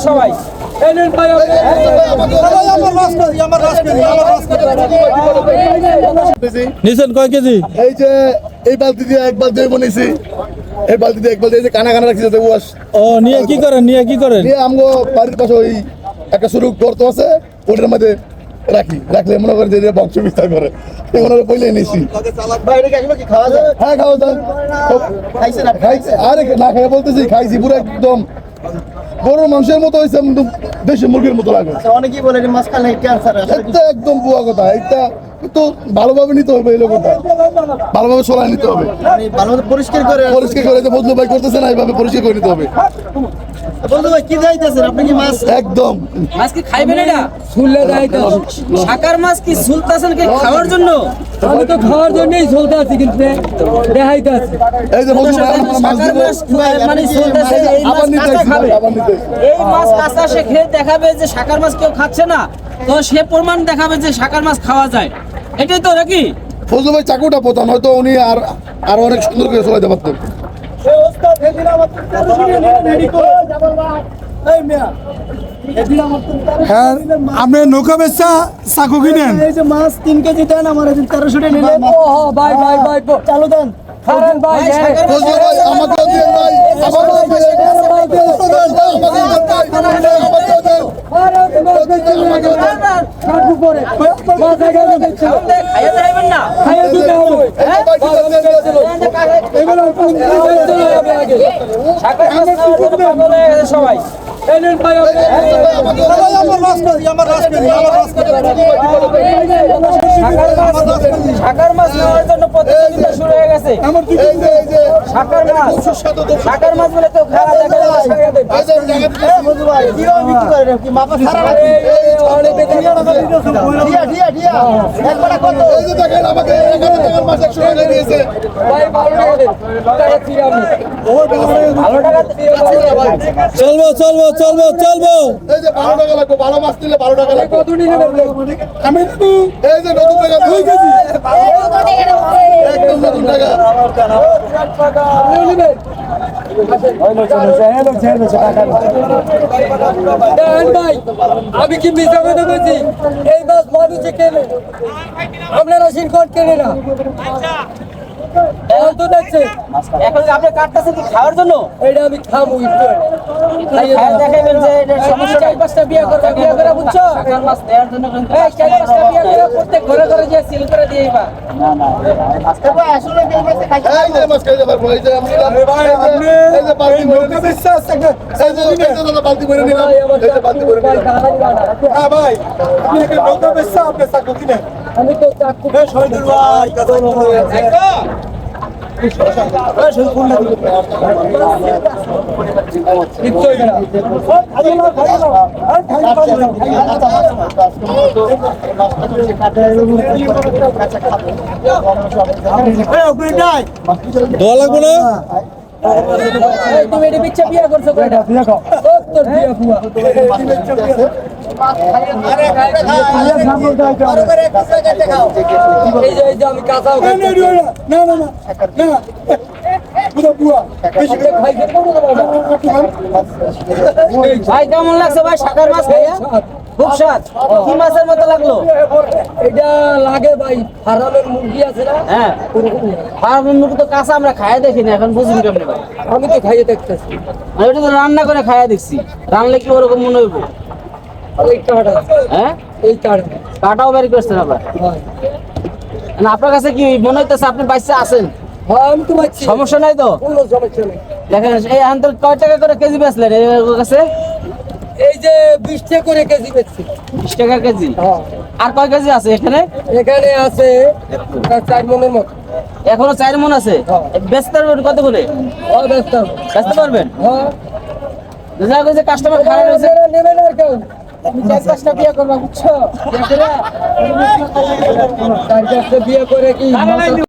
সবাই নিছেন কয় কেজি? এই যে এই বালতি দিয়ে এক বালতি বনেছি এই বালতি দিয়ে এক বালতি এই যে কানা কানা রাখছি যাতে ওয়াশ ও নিয়ে কি করেন নিয়ে কি করেন? নিয়ে আমগো বাড়ির পাশে ওই একটা শুরু গর্ত আছে ওটার মধ্যে রাখি রাখলে মনে করে যে বংশ বিস্তার করে। এগুলো বইলে নিছি হ্যাঁ খাওয়া যায় আরে না খাই বলতেছি খাইছি পুরো একদম। গরুর মাংসের মতো হয়েছে দেশি মুরগির মতো লাগে। অনেকেই বলে মাছ খালে ক্যান্সার এটা একদম বুয়া কথা। এটা তো ভালোভাবে নিতে হবে এই লোকটা। ভালোভাবে সরাই নিতে হবে। মানে পরিষ্কার করে পরিষ্কার করে যে বদলু ভাই করতেছে না এইভাবে পরিষ্কার করে নিতে হবে। বলতে ভাই কি যাইতেছেন? আপনি কি মাছ একদম। মাছ কি খাইবেন এটা? সাকার মাছ কি ঝুলতাছেন কি খাওয়ার জন্য? আমি তো খাওয়ার জন্যই চলতে কিন্তু এই যে ভাই মাছ মানে ঝুলতাছে এই মাছ কাঁচা খাবে। আবার নিতে আসছি। এই মাছ কাঁচা সে খেয়ে দেখাবে যে সাকার মাছ কেউ খাচ্ছে না। তো সে প্রমাণ দেখাবে যে সাকার মাছ খাওয়া যায়। এটাই তো নাকি? ফজলু ভাই চাকুটা পোতান হয়তো উনি আর আর অনেক সুন্দর করে চলাইতে পারতেন। হ্যাঁ আপনি নৌকা বেচা চাকু কিনেন? এই যে মাছ তিন কেজি দেন আমার এদিন তেরোশো টাকা নিলেন ভাই ভাই ভাই চালু দেন। খারান সবাই। সাকার মাছ নেওয়ার জন্য প্রতিযোগিতা শুরু হয়ে গেছে। সাকার মাছ। সুস্বাদু মাছ বলে তো খারাপ দেখা চলবো চলবো চলবো চলবো। এই যে বারো টাকা। লাগবে ভালো মাছ নিলে বারো টাকা লাগবে আমি এই যে নতুন টাকা। দুই কেজি একদম নতুন টাকা। দেন ভাই, আমি কি মিথ্যা কথা বলছি? এই মাছ মানুষে কেনে? আপনারা সিনকট কেনে না? এখন তো দেখছে। এখন আপনি কাটতেছেন কি খাওয়ার জন্য? এটা আমি খামু একটু দেখাবেন যে এটা সমস্যা চার পাঁচটা বিয়ে করবে বিয়ে করে বুঝছ? সাকার মাছ দেওয়ার জন্য এই চার পাঁচটা বিয়ে করে প্রত্যেক ঘরে ঘরে যে সিল করে দিয়ে বা আসলে কি মাছ খাই এই যে খাইতে পারব এই যে আমি নিলাম। এই যে বালতি নৌকা নিলাম। বেচা এই যে এই বালতি ভরে নিলাম। এই যে বালতি ভরে নিলাম। হ্যাঁ ভাই। আপনি একটা নৌকা বেচা আপনি চাকু কিনেন আমি তো চাকু শহীদুল ভাই দোয়া লাগবো না তুমি এটা বিচ্ছা বিয়ে করছ তোর বিয়া না না না না না না ভাই কেমন লাগছে ভাই? সাকার মাছ খাইয়া? খুব স্বাদ। কি মাছের মতো লাগল? এটা লাগে ভাই হারামের মুরগি আছে না? হ্যাঁ। ফার্মের মুখ তো কাঁচা আমরা খাইয়া দেখিনি এখন বুঝুন কেমনি ভাই। আমি তো খাইয়ে দেখতেছি। ওটা তো রান্না করে খাইয়া দেখছি। রান্নালে কি ওরকম মনে হইব? হ্যাঁ? কাটাও বের করছেন আবার? না আপনার কাছে কি মনে হইতেছে আপনি বাইসে আছেন? পাচ্ছি সমস্যা নাই তো? দেখেন এই এখন কয় টাকা করে কেজি বেচলেন এর কাছে? এই যে বিশ টাকা করে কেজি বেচছি। বিশ টাকা কেজি? হ্যাঁ। আর কয় কেজি আছে এখানে? এখানে আছে চার মনের মতো। এখনও চার মন আছে? হ্যাঁ। বেচতে পারবেন কত করে বেচতে পারবেন? হ্যাঁ। কাস্টমার খারাপ হয়েছে। নেবেন আর কেউ তুমি চার পাঁচটা বিয়ে করবা বুঝছ? বিয়ে করে বিয়ে করে কি